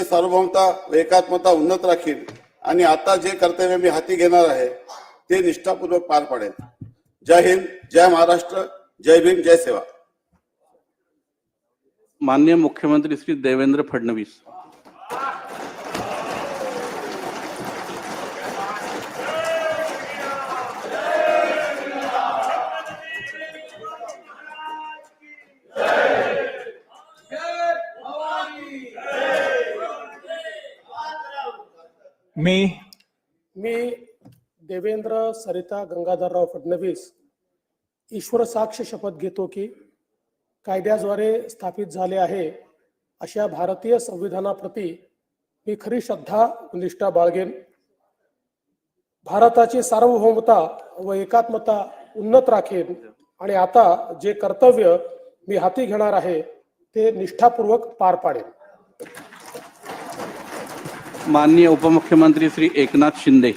देशाची सार्वभौमता व एकात्मता उन्नत राखील आणि आता जे कर्तव्य मी हाती घेणार आहे ते निष्ठापूर्वक पार पाडेल. जय हिंद जय महाराष्ट्र जय भीम जय सेवा. माननीय मुख्यमंत्री श्री देवेंद्र फडणवीस मी मी देवेंद्र सरिता गंगाधरराव फडणवीस ईश्वर साक्ष शपथ घेतो की कायद्याद्वारे स्थापित झाले आहे अशा भारतीय संविधानाप्रती मी खरी श्रद्धा निष्ठा बाळगेन. भारताची सार्वभौमता व एकात्मता उन्नत राखेन आणि आता जे कर्तव्य मी हाती घेणार आहे ते निष्ठापूर्वक पार पाडेन. माननीय उपमुख्यमंत्री श्री एकनाथ शिंदे.